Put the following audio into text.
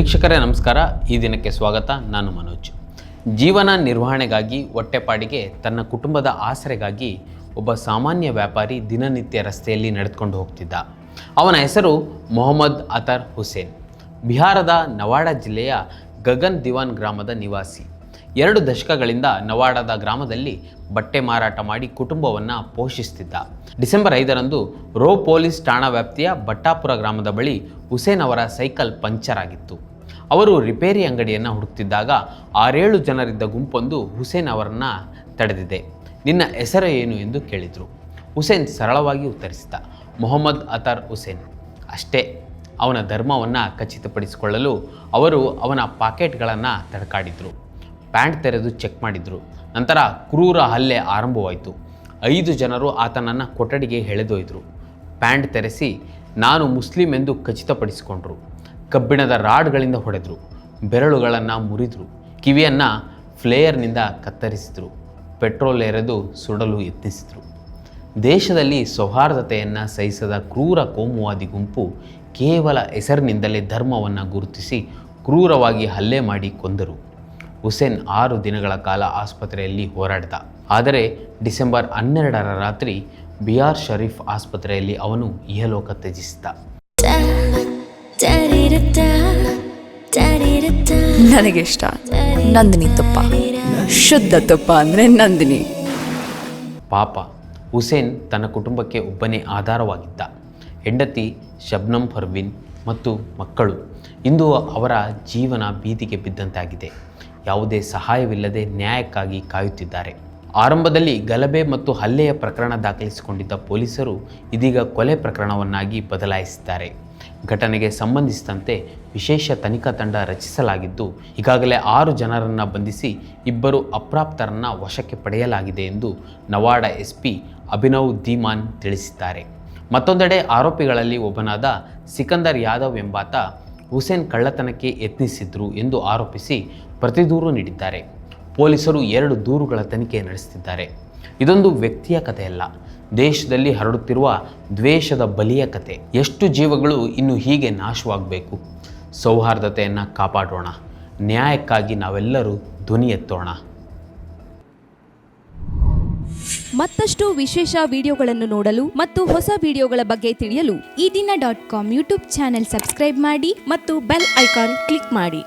ವೀಕ್ಷಕರೇ, ನಮಸ್ಕಾರ. ಈ ದಿನಕ್ಕೆ ಸ್ವಾಗತ. ನಾನು ಮನೋಜ್. ಜೀವನ ನಿರ್ವಹಣೆಗಾಗಿ ಹೊಟ್ಟೆಪಾಡಿಗೆ ತನ್ನ ಕುಟುಂಬದ ಆಸರೆಗಾಗಿ ಒಬ್ಬ ಸಾಮಾನ್ಯ ವ್ಯಾಪಾರಿ ದಿನನಿತ್ಯ ರಸ್ತೆಯಲ್ಲಿ ನಡೆದುಕೊಂಡು ಹೋಗ್ತಿದ್ದ. ಅವನ ಹೆಸರು ಮೊಹಮ್ಮದ್ ಅತರ್ ಹುಸೇನ್. ಬಿಹಾರದ ನವಾಡ ಜಿಲ್ಲೆಯ ಗಗನ್ ದಿವಾನ್ ಗ್ರಾಮದ ನಿವಾಸಿ. ಎರಡು ದಶಕಗಳಿಂದ ನವಾಡದ ಗ್ರಾಮದಲ್ಲಿ ಬಟ್ಟೆ ಮಾರಾಟ ಮಾಡಿ ಕುಟುಂಬವನ್ನು ಪೋಷಿಸ್ತಿದ್ದ. ಡಿಸೆಂಬರ್ ಐದರಂದು ರೋ ಪೊಲೀಸ್ ಠಾಣಾ ವ್ಯಾಪ್ತಿಯ ಬಟ್ಟಾಪುರ ಗ್ರಾಮದ ಬಳಿ ಹುಸೇನ್ ಅವರ ಸೈಕಲ್ ಪಂಚರ್ ಆಗಿತ್ತು. ಅವರು ರಿಪೇರಿ ಅಂಗಡಿಯನ್ನು ಹುಡುಕ್ತಿದ್ದಾಗ ಆರೇಳು ಜನರಿದ್ದ ಗುಂಪೊಂದು ಹುಸೇನ್ ಅವರನ್ನು ತಡೆದಿದೆ. ನಿನ್ನ ಹೆಸರು ಏನು ಎಂದು ಕೇಳಿದರು. ಹುಸೇನ್ ಸರಳವಾಗಿ ಉತ್ತರಿಸಿದ, ಮೊಹಮ್ಮದ್ ಅತರ್ ಹುಸೇನ್. ಅಷ್ಟೇ, ಅವನ ಧರ್ಮವನ್ನು ಖಚಿತಪಡಿಸಿಕೊಳ್ಳಲು ಅವರು ಅವನ ಪಾಕೆಟ್ಗಳನ್ನು ತಡಕಾಡಿದರು. ಪ್ಯಾಂಟ್ ತೆರೆದು ಚೆಕ್ ಮಾಡಿದರು. ನಂತರ ಕ್ರೂರ ಹಲ್ಲೆ ಆರಂಭವಾಯಿತು. ಐದು ಜನರು ಆತನನ್ನು ಕೊಠಡಿಗೆ ಎಳೆದೊಯ್ದರು. ಪ್ಯಾಂಟ್ ತೆರೆಸಿ, ನಾನು ಮುಸ್ಲಿಂ ಎಂದು ಖಚಿತಪಡಿಸಿಕೊಂಡರು. ಕಬ್ಬಿಣದ ರಾಡ್ಗಳಿಂದ ಹೊಡೆದರು, ಬೆರಳುಗಳನ್ನು ಮುರಿದರು, ಕಿವಿಯನ್ನು ಫ್ಲೇಯರ್ನಿಂದ ಕತ್ತರಿಸಿದರು, ಪೆಟ್ರೋಲ್ ಎರೆದು ಸುಡಲು ಯತ್ನಿಸಿದರು. ದೇಶದಲ್ಲಿ ಸೌಹಾರ್ದತೆಯನ್ನು ಸಹಿಸದ ಕ್ರೂರ ಕೋಮುವಾದಿ ಗುಂಪು ಕೇವಲ ಹೆಸರಿನಿಂದಲೇ ಧರ್ಮವನ್ನು ಗುರುತಿಸಿ ಕ್ರೂರವಾಗಿ ಹಲ್ಲೆ ಮಾಡಿ ಕೊಂದರು. ಹುಸೇನ್ ಆರು ದಿನಗಳ ಕಾಲ ಆಸ್ಪತ್ರೆಯಲ್ಲಿ ಹೋರಾಡಿದ. ಆದರೆ ಡಿಸೆಂಬರ್ ಹನ್ನೆರಡರ ರಾತ್ರಿ ಬಿಆರ್ ಶರೀಫ್ ಆಸ್ಪತ್ರೆಯಲ್ಲಿ ಅವನು ಇಹಲೋಕ ತ್ಯಜಿಸಿದ ನನಗಿಷ್ಟ. ನಂದಿನಿ ತುಪ್ಪ. ಶುದ್ಧ ತುಪ್ಪ ಅಂದರೆ ನಂದಿನಿ. ಪಾಪ ಹುಸೇನ್ ತನ್ನ ಕುಟುಂಬಕ್ಕೆ ಒಬ್ಬನೇ ಆಧಾರವಾಗಿದ್ದ. ಹೆಂಡತಿ ಶಬ್ನಂ ಫರ್ವಿನ್ ಮತ್ತು ಮಕ್ಕಳು. ಇಂದು ಅವರ ಜೀವನ ಬೀದಿಗೆ ಬಿದ್ದಂತಾಗಿದೆ. ಯಾವುದೇ ಸಹಾಯವಿಲ್ಲದೆ ನ್ಯಾಯಕ್ಕಾಗಿ ಕಾಯುತ್ತಿದ್ದಾರೆ. ಆರಂಭದಲ್ಲಿ ಗಲಭೆ ಮತ್ತು ಹಲ್ಲೆಯ ಪ್ರಕರಣ ದಾಖಲಿಸಿಕೊಂಡಿದ್ದ ಪೊಲೀಸರು ಇದೀಗ ಕೊಲೆ ಪ್ರಕರಣವನ್ನಾಗಿ ಬದಲಾಯಿಸಿದ್ದಾರೆ. ಘಟನೆಗೆ ಸಂಬಂಧಿಸಿದಂತೆ ವಿಶೇಷ ತನಿಖಾ ತಂಡ ರಚಿಸಲಾಗಿದ್ದು, ಈಗಾಗಲೇ ಆರು ಜನರನ್ನು ಬಂಧಿಸಿ ಇಬ್ಬರು ಅಪ್ರಾಪ್ತರನ್ನು ವಶಕ್ಕೆ ಪಡೆಯಲಾಗಿದೆ ಎಂದು ನವಾಡ ಎಸ್ ಪಿ ಅಭಿನವ್ ಧೀಮಾನ್ ತಿಳಿಸಿದ್ದಾರೆ. ಮತ್ತೊಂದೆಡೆ ಆರೋಪಿಗಳಲ್ಲಿ ಒಬ್ಬನಾದ ಸಿಕಂದರ್ ಯಾದವ್ ಎಂಬಾತ ಹುಸೇನ್ ಕಳ್ಳತನಕ್ಕೆ ಯತ್ನಿಸಿದ್ರು ಎಂದು ಆರೋಪಿಸಿ ಪ್ರತಿದೂರು ನೀಡಿದ್ದಾರೆ. ಪೊಲೀಸರು ಎರಡು ದೂರುಗಳ ತನಿಖೆ ನಡೆಸುತ್ತಿದ್ದಾರೆ. ಇದೊಂದು ವ್ಯಕ್ತಿಯ ಕಥೆಯಲ್ಲ. ದೇಶದಲ್ಲಿ ಹರಡುತ್ತಿರುವ ದ್ವೇಷದ ಬಲಿಯ ಕತೆ ಎಷ್ಟು ಜೀವಗಳು ಇನ್ನು ಹೀಗೆ ನಾಶವಾಗಬೇಕು? ಸೌಹಾರ್ದತೆಯನ್ನು ಕಾಪಾಡೋಣ. ನ್ಯಾಯಕ್ಕಾಗಿ ನಾವೆಲ್ಲರೂ ಧ್ವನಿ ಎತ್ತೋಣ. ಮತ್ತಷ್ಟು ವಿಶೇಷ ವಿಡಿಯೋಗಳನ್ನು ನೋಡಲು ಮತ್ತು ಹೊಸ ವಿಡಿಯೋಗಳ ಬಗ್ಗೆ ತಿಳಿಯಲು ಈ ದಿನ dot com YouTube channel subscribe ಮಾಡಿ ಮತ್ತು ಬೆಲ್ ಐಕಾನ್ ಕ್ಲಿಕ್ ಮಾಡಿ.